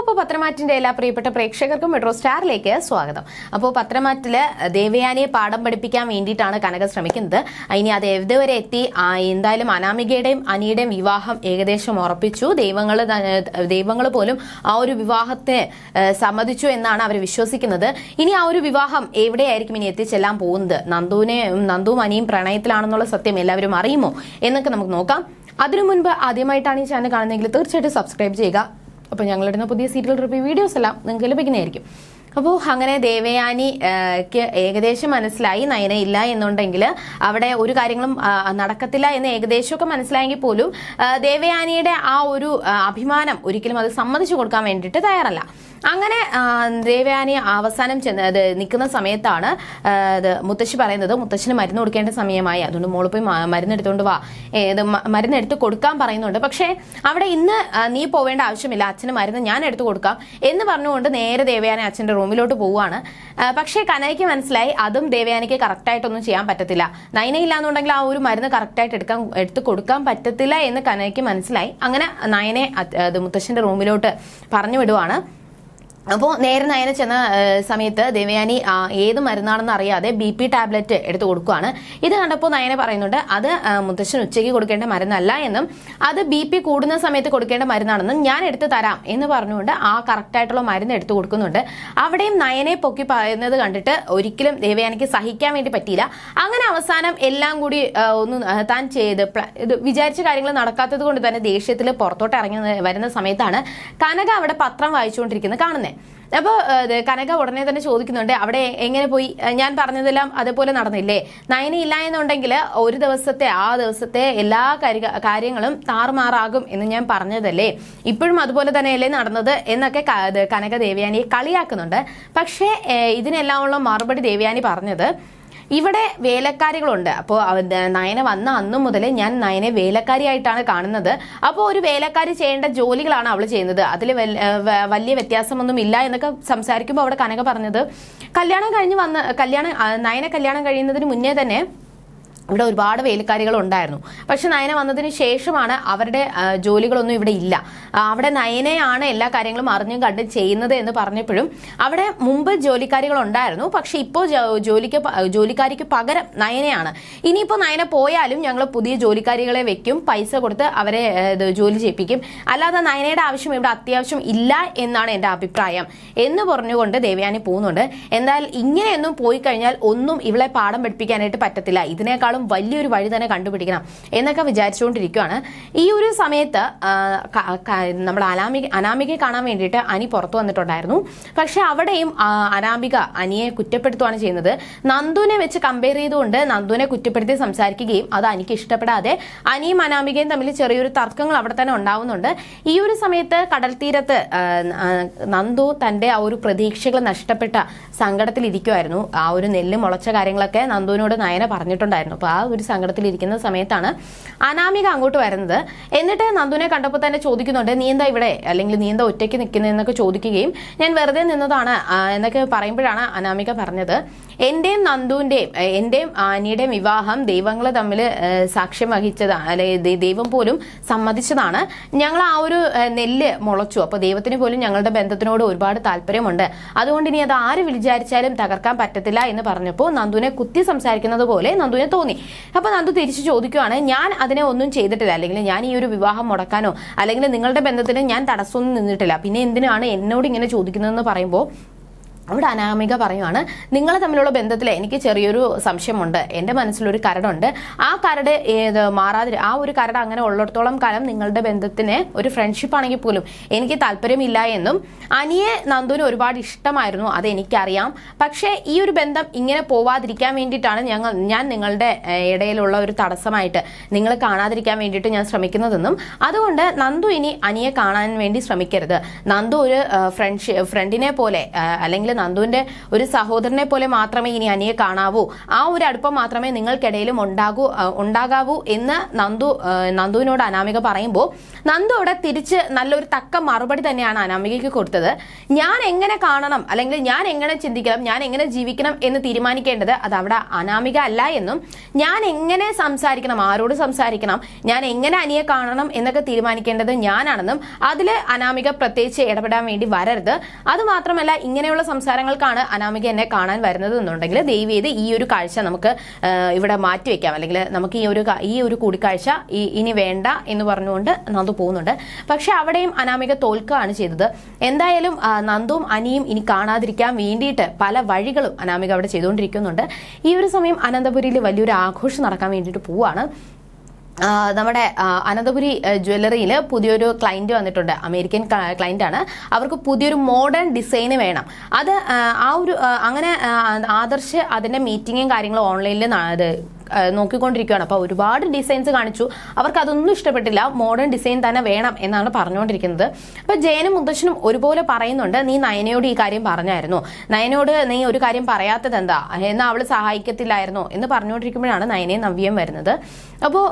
അപ്പോൾ പത്രമാറ്റിന്റെ എല്ലാ പ്രിയപ്പെട്ട പ്രേക്ഷകർക്കും മെട്രോ സ്റ്റാറിലേക്ക് സ്വാഗതം. അപ്പോൾ പത്രമാറ്റിൽ ദേവയാനിയെ പാഠം പഠിപ്പിക്കാൻ വേണ്ടിയിട്ടാണ് കനക ശ്രമിക്കുന്നത്. ഇനി അത് എവിടെ എത്തി? എന്തായാലും അനാമികയുടെയും അനിയുടെയും വിവാഹം ഏകദേശം ഉറപ്പിച്ചു. ദൈവങ്ങൾ ദൈവങ്ങൾ പോലും ആ ഒരു വിവാഹത്തെ സമ്മതിച്ചു എന്നാണ് അവർ വിശ്വസിക്കുന്നത്. ഇനി ആ ഒരു വിവാഹം എവിടെയായിരിക്കും ഇനി എത്തിച്ചെല്ലാം പോകുന്നത്? നന്ദുവിനെ നന്ദുവും അനിയും പ്രണയത്തിലാണെന്നുള്ള സത്യം എല്ലാവരും അറിയുമോ? എന്നൊക്കെ നമുക്ക് നോക്കാം. അതിനു മുൻപ് ആദ്യമായിട്ടാണ് ഈ ചാനൽ കാണുന്നതെങ്കിൽ തീർച്ചയായിട്ടും സബ്സ്ക്രൈബ് ചെയ്യുക. അപ്പോൾ ഞങ്ങളിടുന്ന പുതിയ സീരിയൽ റിവ്യൂ വീഡിയോസ് എല്ലാം നിങ്ങൾക്ക് ലഭിക്കുന്നതായിരിക്കും. അപ്പോൾ അങ്ങനെ ദേവയാനിക്ക് ക്ക് ഏകദേശം മനസ്സിലായി. നയന ഇല്ല എന്നുണ്ടെങ്കിൽ അവിടെ ഒരു കാര്യങ്ങളും നടക്കത്തില്ല എന്ന് ഏകദേശമൊക്കെ മനസ്സിലായെങ്കിൽ പോലും ദേവയാനിയുടെ ആ ഒരു അഭിമാനം ഒരിക്കലും അത് സമ്മതിച്ചു കൊടുക്കാൻ വേണ്ടിയിട്ട് തയ്യാറല്ല. അങ്ങനെ ദേവയാനി അവസാനം ചെന്ന് നിൽക്കുന്ന സമയത്താണ് മുത്തശ്ശി പറയുന്നത് മുത്തശ്ശിന് മരുന്ന് കൊടുക്കേണ്ട സമയമായി. അതുകൊണ്ട് മോൾ പോയി മരുന്നെടുത്തോണ്ട് വാ. ഏത് മരുന്നെടുത്ത് കൊടുക്കാൻ പറയുന്നുണ്ട്. പക്ഷേ അവിടെ ഇന്ന് നീ പോവേണ്ട ആവശ്യമില്ല. അച്ഛന് മരുന്ന് ഞാൻ എടുത്തു കൊടുക്കാം എന്ന് പറഞ്ഞുകൊണ്ട് നേരെ ദേവയാനി അച്ഛന്റെ റൂമിലോട്ട് പോവുകയാണ്. പക്ഷേ കനയ്ക്ക് മനസ്സിലായി അതും ദേവയാനിക്ക് കറക്റ്റായിട്ടൊന്നും ചെയ്യാൻ പറ്റത്തില്ല. നൈന ഇല്ലാന്നുണ്ടെങ്കിൽ ആ ഒരു മരുന്ന് കറക്റ്റായിട്ട് എടുക്കാൻ എടുത്ത് കൊടുക്കാൻ പറ്റത്തില്ല എന്ന് കനയ്ക്ക് മനസ്സിലായി. അങ്ങനെ നയനെ മുത്തശ്ശന്റെ റൂമിലോട്ട് പറഞ്ഞു വിടുവാണ്. അപ്പോൾ നേരെ നയന ചെന്ന സമയത്ത് ദേവയാനി ഏത് മരുന്നാണെന്ന് അറിയാതെ ബി പി ടാബ്ലറ്റ് എടുത്തു കൊടുക്കുകയാണ് ഇത് കണ്ടപ്പോൾ നയന പറയുന്നുണ്ട് അത് മുത്തശ്ശൻ ഉച്ചയ്ക്ക് കൊടുക്കേണ്ട മരുന്നല്ല എന്നും അത് ബി പി കൂടുന്ന സമയത്ത് കൊടുക്കേണ്ട മരുന്നാണെന്നും ഞാൻ എടുത്തു തരാം എന്ന് പറഞ്ഞുകൊണ്ട് ആ കറക്റ്റായിട്ടുള്ള മരുന്ന് എടുത്തു കൊടുക്കുന്നുണ്ട്. അവിടെയും നയനെ പൊക്കി പറയുന്നത് കണ്ടിട്ട് ഒരിക്കലും ദേവയാനിക്ക് സഹിക്കാൻ വേണ്ടി പറ്റിയില്ല. അങ്ങനെ അവസാനം എല്ലാം കൂടി ഒന്ന് താൻ ചെയ്ത് വിചാരിച്ച കാര്യങ്ങൾ നടക്കാത്തത് കൊണ്ട് തന്നെ ദേഷ്യത്തിൽ പുറത്തോട്ട് ഇറങ്ങി വരുന്ന സമയത്താണ് കനക അവിടെ പത്രം വായിച്ചുകൊണ്ടിരിക്കുന്നത് കാണുന്നത് അപ്പോൾ കനക ഉടനെ തന്നെ ചോദിക്കുന്നുണ്ട് അവിടെ എങ്ങനെ പോയി? ഞാൻ പറഞ്ഞതെല്ലാം അതേപോലെ നടന്നില്ലേ? നയന ഇല്ല എന്നുണ്ടെങ്കിൽ ഒരു ദിവസത്തെ ആ ദിവസത്തെ എല്ലാ കാര്യങ്ങളും താറുമാറാകും എന്ന് ഞാൻ പറഞ്ഞതല്ലേ? ഇപ്പോഴും അതുപോലെ തന്നെയല്ലേ നടന്നത് എന്നൊക്കെ കനക ദേവയാനിയെ കളിയാക്കുന്നുണ്ട്. പക്ഷേ ഏഹ് ഇതിനെല്ലാം ഉള്ള മറുപടി ദേവയാനി പറഞ്ഞത് ഇവിടെ വേലക്കാരികളുണ്ട്. അപ്പോൾ നയന വന്ന അന്നു മുതൽ ഞാൻ നയനെ വേലക്കാരിയായിട്ടാണ് കാണുന്നത്. അപ്പോൾ ഒരു വേലക്കാരി ചെയ്യേണ്ട ജോലികളാണ് അവൾ ചെയ്യുന്നത്. അതിൽ വലിയ വ്യത്യാസമൊന്നും ഇല്ല എന്നൊക്കെ സംസാരിക്കുമ്പോൾ അവിടെ കനക പറഞ്ഞത് കല്യാണം കഴിഞ്ഞ് വന്ന് കല്യാണം നയന കല്യാണം കഴിയുന്നതിന് മുന്നേ തന്നെ ഇവിടെ ഒരുപാട് വേലക്കാരികൾ ഉണ്ടായിരുന്നു. പക്ഷെ നയന വന്നതിന് ശേഷമാണ് അവരുടെ ജോലികളൊന്നും ഇവിടെ ഇല്ല. അവിടെ നയനയാണ് എല്ലാ കാര്യങ്ങളും അറിഞ്ഞും കണ്ടും ചെയ്യുന്നത് എന്ന് പറഞ്ഞപ്പോഴും അവിടെ മുമ്പ് ജോലിക്കാരികൾ ഉണ്ടായിരുന്നു. പക്ഷെ ഇപ്പോൾ ജോലിക്ക് ജോലിക്കാരിക്ക് പകരം നയനയാണ്. ഇനിയിപ്പോൾ നയന പോയാലും ഞങ്ങൾ പുതിയ ജോലിക്കാരികളെ വെക്കും പൈസ കൊടുത്ത് അവരെ ജോലി ചെയ്യിപ്പിക്കും. അല്ലാതെ നയനയുടെ ആവശ്യം ഇവിടെ അത്യാവശ്യം ഇല്ല എന്നാണ് എന്റെ അഭിപ്രായം എന്ന് പറഞ്ഞുകൊണ്ട് ദേവയാനി പോകുന്നുണ്ട്. എന്നാൽ ഇങ്ങനെയൊന്നും പോയി കഴിഞ്ഞാൽ ഒന്നും ഇവളെ പാഠം പഠിപ്പിക്കാനായിട്ട് പറ്റത്തില്ല. ഇതിനേക്കാളും വലിയൊരു വഴി തന്നെ കണ്ടുപിടിക്കണം എന്നൊക്കെ വിചാരിച്ചുകൊണ്ടിരിക്കുകയാണ് ഈ ഒരു സമയത്ത് നമ്മൾ അനാമിക അനാമികയെ കാണാൻ വേണ്ടിയിട്ട് അനി പുറത്തു വന്നിട്ടുണ്ടായിരുന്നു. പക്ഷെ അവിടെയും അനാമിക അനിയെ കുറ്റപ്പെടുത്തുകയാണ് ചെയ്യുന്നത്. നന്ദുവിനെ വെച്ച് കമ്പയർ ചെയ്തുകൊണ്ട് നന്ദുവിനെ കുറ്റപ്പെടുത്തി സംസാരിക്കുകയും അത് അനിക്ക് ഇഷ്ടപ്പെടാതെ അനിയും അനാമികയും തമ്മിൽ ചെറിയൊരു തർക്കങ്ങൾ അവിടെ തന്നെ ഉണ്ടാവുന്നുണ്ട്. ഈ ഒരു സമയത്ത് കടൽ തീരത്ത് നന്ദു തന്റെ ആ ഒരു പ്രതീക്ഷകൾ നഷ്ടപ്പെട്ട സങ്കടത്തിൽ ഇരിക്കുമായിരുന്നു ആ ഒരു നെല്ല് മുളച്ച കാര്യങ്ങളൊക്കെ നന്ദുവിനോട് നയന പറഞ്ഞിട്ടുണ്ടായിരുന്നു. ആ ഒരു സങ്കടത്തിൽ ഇരിക്കുന്ന സമയത്താണ് അനാമിക അങ്ങോട്ട് വരുന്നത്. എന്നിട്ട് നന്ദുനെ കണ്ടപ്പോൾ തന്നെ ചോദിക്കുന്നുണ്ട് നീ എന്താ ഇവിടെ? അല്ലെങ്കിൽ നീ എന്താ ഒറ്റയ്ക്ക് നിൽക്കുന്നതെന്നൊക്കെ ചോദിക്കുകയും ഞാൻ വെറുതെ നിന്നതാണ് എന്നൊക്കെ പറയുമ്പോഴാണ് അനാമിക പറഞ്ഞത്. എന്റെയും നന്ദുവിന്റെയും എന്റെയും ആനിയുടെയും വിവാഹം ദൈവങ്ങൾ തമ്മിൽ സാക്ഷ്യം വഹിച്ചതാണ് അല്ലെ ദൈവം പോലും സമ്മതിച്ചതാണ്. ഞങ്ങൾ ആ ഒരു നെല്ല് മുളച്ചു. അപ്പോൾ ദൈവത്തിന് പോലും ഞങ്ങളുടെ ബന്ധത്തിനോട് ഒരുപാട് താല്പര്യമുണ്ട്. അതുകൊണ്ട് ഇനി അത് ആര് വിചാരിച്ചാലും തകർക്കാൻ പറ്റത്തില്ല എന്ന് പറഞ്ഞപ്പോൾ നന്ദുവിനെ കുത്തി സംസാരിക്കുന്നത് പോലെ നന്ദുവിനെ തോന്നി. അപ്പോൾ നന്ദു തിരിച്ചു ചോദിക്കുവാണ് ഞാൻ അതിനെ ഒന്നും ചെയ്തിട്ടില്ല. അല്ലെങ്കിൽ ഞാൻ ഈ ഒരു വിവാഹം മുടക്കാനോ അല്ലെങ്കിൽ നിങ്ങളുടെ ബന്ധത്തിന് ഞാൻ തടസ്സമൊന്നും നിന്നിട്ടില്ല. പിന്നെ എന്തിനാണ് എന്നോട് ഇങ്ങനെ ചോദിക്കുന്നതെന്ന് പറയുമ്പോൾ അവിടെ അനാമിക പറയുവാണ് നിങ്ങൾ തമ്മിലുള്ള ബന്ധത്തിൽ എനിക്ക് ചെറിയൊരു സംശയമുണ്ട്. എന്റെ മനസ്സിലൊരു കരടുണ്ട്. ആ കരട് ഏത് മാറാതി ആ ഒരു കരട് അങ്ങനെ ഉള്ളിടത്തോളം കാലം നിങ്ങളുടെ ബന്ധത്തിന് ഒരു ഫ്രണ്ട്ഷിപ്പ് ആണെങ്കിൽ പോലും എനിക്ക് താല്പര്യമില്ല എന്നും അനിയെ നന്ദുവിന് ഒരുപാട് ഇഷ്ടമായിരുന്നു അത് എനിക്കറിയാം. പക്ഷേ ഈ ഒരു ബന്ധം ഇങ്ങനെ പോവാതിരിക്കാൻ വേണ്ടിയിട്ടാണ് ഞങ്ങൾ ഞാൻ നിങ്ങളുടെ ഇടയിലുള്ള ഒരു തടസ്സമായിട്ട് നിങ്ങൾ കാണാതിരിക്കാൻ വേണ്ടിയിട്ട് ഞാൻ ശ്രമിക്കുന്നതെന്നും അതുകൊണ്ട് നന്ദു ഇനി അനിയെ കാണാൻ വേണ്ടി ശ്രമിക്കരുത്. നന്ദു ഒരു ഫ്രണ്ട്ഷി ഫ്രണ്ടിനെ പോലെ അല്ലെങ്കിൽ നന്ദുവിന്റെ ഒരു സഹോദരനെ പോലെ മാത്രമേ ഇനി അനിയെ കാണാവൂ. ആ ഒരു അടുപ്പം മാത്രമേ നിങ്ങൾക്കിടയിലും ഉണ്ടാകൂ ഉണ്ടാകാവൂ എന്ന് നന്ദു നന്ദുവിനോട് അനാമിക പറയുമ്പോൾ നന്ദു അവിടെ തിരിച്ച് നല്ലൊരു തക്ക മറുപടി തന്നെയാണ് അനാമികയ്ക്ക് കൊടുത്തത്. ഞാൻ എങ്ങനെ കാണണം അല്ലെങ്കിൽ ഞാൻ എങ്ങനെ ചിന്തിക്കണം ഞാൻ എങ്ങനെ ജീവിക്കണം എന്ന് തീരുമാനിക്കേണ്ടത് അത് അവിടെ അനാമിക അല്ല എന്നും ഞാൻ എങ്ങനെ സംസാരിക്കണം ആരോട് സംസാരിക്കണം ഞാൻ എങ്ങനെ അനിയെ കാണണം എന്നൊക്കെ തീരുമാനിക്കേണ്ടത് ഞാനാണെന്നും അതിൽ അനാമിക പ്രത്യേകിച്ച് ഇടപെടാൻ വേണ്ടി വരരുത്. അത് മാത്രമല്ല ഇങ്ങനെയുള്ള സംസാരങ്ങൾക്കാണ് അനാമിക എന്നെ കാണാൻ വരുന്നത് എന്നുണ്ടെങ്കിൽ ദയവ് ചെയ്ത് ഈ ഒരു കാഴ്ച നമുക്ക് ഇവിടെ മാറ്റി വെക്കാം. അല്ലെങ്കിൽ നമുക്ക് ഈ ഒരു ഈ ഒരു കൂടിക്കാഴ്ച ഇനി വേണ്ട എന്ന് പറഞ്ഞുകൊണ്ട് നന്ദു പോകുന്നുണ്ട്. പക്ഷെ അവിടെയും അനാമിക തോൽക്കുകയാണ് ചെയ്തത്. എന്തായാലും നന്ദും അനിയും ഇനി കാണാതിരിക്കാൻ വേണ്ടിയിട്ട് പല വഴികളും അനാമിക അവിടെ ചെയ്തുകൊണ്ടിരിക്കുന്നുണ്ട്. ഈ ഒരു സമയം അനന്തപുരിയിൽ വലിയൊരു ആഘോഷം നടക്കാൻ വേണ്ടിയിട്ട് പോവാണ്. നമ്മുടെ അനന്തപുരി ജ്വല്ലറിയിൽ പുതിയൊരു ക്ലയന്റ് വന്നിട്ടുണ്ട്. അമേരിക്കൻ ക്ലയന്റ് ആണ്. അവർക്ക് പുതിയൊരു മോഡേൺ ഡിസൈന് വേണം. അത് ആ, ഒരു അങ്ങനെ ആദർശ് അതിന്റെ മീറ്റിങ്ങും കാര്യങ്ങളും ഓൺലൈനിൽ നോക്കിക്കൊണ്ടിരിക്കുകയാണ്. അപ്പോൾ ഒരുപാട് ഡിസൈൻസ് കാണിച്ചു. അവർക്ക് അതൊന്നും ഇഷ്ടപ്പെട്ടില്ല. മോഡേൺ ഡിസൈൻ തന്നെ വേണം എന്നാണ് പറഞ്ഞുകൊണ്ടിരിക്കുന്നത്. അപ്പോൾ ജയനും മുത്തശ്ശനും ഒരുപോലെ പറയുന്നുണ്ട്. നീ നയനയോട് ഈ കാര്യം പറഞ്ഞായിരുന്നു. നയനോട് നീ ഒരു കാര്യം പറയാത്തത് എന്താ? എന്നാൽ അവൾ സഹായിക്കത്തില്ലായിരുന്നോ എന്ന് പറഞ്ഞുകൊണ്ടിരിക്കുമ്പോഴാണ് നയനയും നവ്യം വരുന്നത്. അപ്പോൾ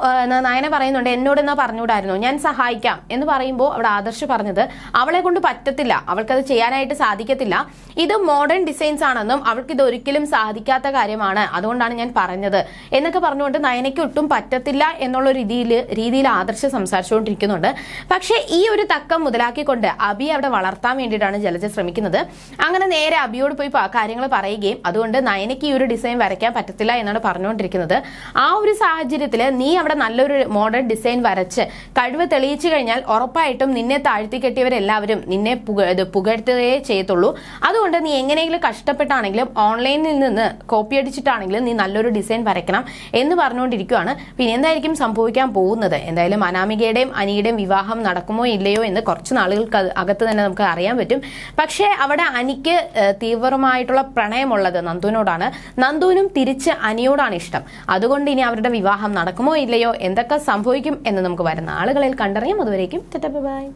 നയന പറയുന്നുണ്ട് എന്നോട് എന്നാ പറഞ്ഞുകൂടായിരുന്നു? ഞാൻ സഹായിക്കാം. എന്ന് പറയുമ്പോൾ അവിടെ ആദർശ് പറഞ്ഞത് അവളെ കൊണ്ട് പറ്റത്തില്ല. അവൾക്കത് ചെയ്യാനായിട്ട് സാധിക്കത്തില്ല. ഇത് മോഡേൺ ഡിസൈൻസ് ആണെന്നും അവൾക്ക് ഇത് ഒരിക്കലും സാധിക്കാത്ത കാര്യമാണ്. അതുകൊണ്ടാണ് ഞാൻ പറഞ്ഞത്. എന്നൊക്കെ പറഞ്ഞുകൊണ്ട് നയനയ്ക്ക് ഒട്ടും പറ്റത്തില്ല എന്നുള്ള രീതിയിൽ രീതിയിൽ ആദർശ് സംസാരിച്ചുകൊണ്ടിരിക്കുന്നുണ്ട്. പക്ഷേ ഈ ഒരു തക്കം മുതലാക്കിക്കൊണ്ട് അബി അവിടെ വളർത്താൻ വേണ്ടിയിട്ടാണ് ജലജ ശ്രമിക്കുന്നത്. അങ്ങനെ നേരെ അബിയോട് പോയി കാര്യങ്ങൾ പറയുകയും അതുകൊണ്ട് നയനയ്ക്ക് ഈ ഒരു ഡിസൈൻ വരയ്ക്കാൻ പറ്റത്തില്ല എന്നാണ് പറഞ്ഞുകൊണ്ടിരിക്കുന്നത്. ആ ഒരു സാഹചര്യത്തിൽ നീ അവിടെ നല്ലൊരു മോഡേൺ ഡിസൈൻ വരച്ച് കഴിവ് തെളിയിച്ചു കഴിഞ്ഞാൽ ഉറപ്പായിട്ടും നിന്നെ താഴ്ത്തി കെട്ടിയവരെല്ലാവരും നിന്നെ പുകഴ്ത്തുകയേ ചെയ്യത്തുള്ളൂ. അതുകൊണ്ട് നീ എങ്ങനെയെങ്കിലും കഷ്ടപ്പെട്ടാണെങ്കിലും ഓൺലൈനിൽ നിന്ന് കോപ്പി അടിച്ചിട്ടാണെങ്കിലും നീ നല്ലൊരു ഡിസൈൻ വരയ്ക്കണം. എന്ന് പറഞ്ഞുകൊണ്ടിരിക്കുകയാണ് പിന്നെ എന്തായിരിക്കും സംഭവിക്കാൻ പോകുന്നത്? എന്തായാലും അനാമികയുടെയും അനിയുടെയും വിവാഹം നടക്കുമോ ഇല്ലയോ എന്ന് കുറച്ച് നാളുകൾക്ക് അകത്ത് തന്നെ നമുക്ക് അറിയാൻ പറ്റും. പക്ഷേ അവിടെ അനിക്ക് തീവ്രമായിട്ടുള്ള പ്രണയമുള്ളത് നന്ദുവിനോടാണ്. നന്ദുവിനും തിരിച്ച് അനിയോടാണ് ഇഷ്ടം. അതുകൊണ്ട് ഇനി അവരുടെ വിവാഹം നടക്കുമോ ഇല്ലയോ എന്തൊക്കെ സംഭവിക്കും എന്ന് നമുക്ക് വരുന്ന ആളുകളിൽ കണ്ടറിയാം. അതുവരേക്കും ബൈ.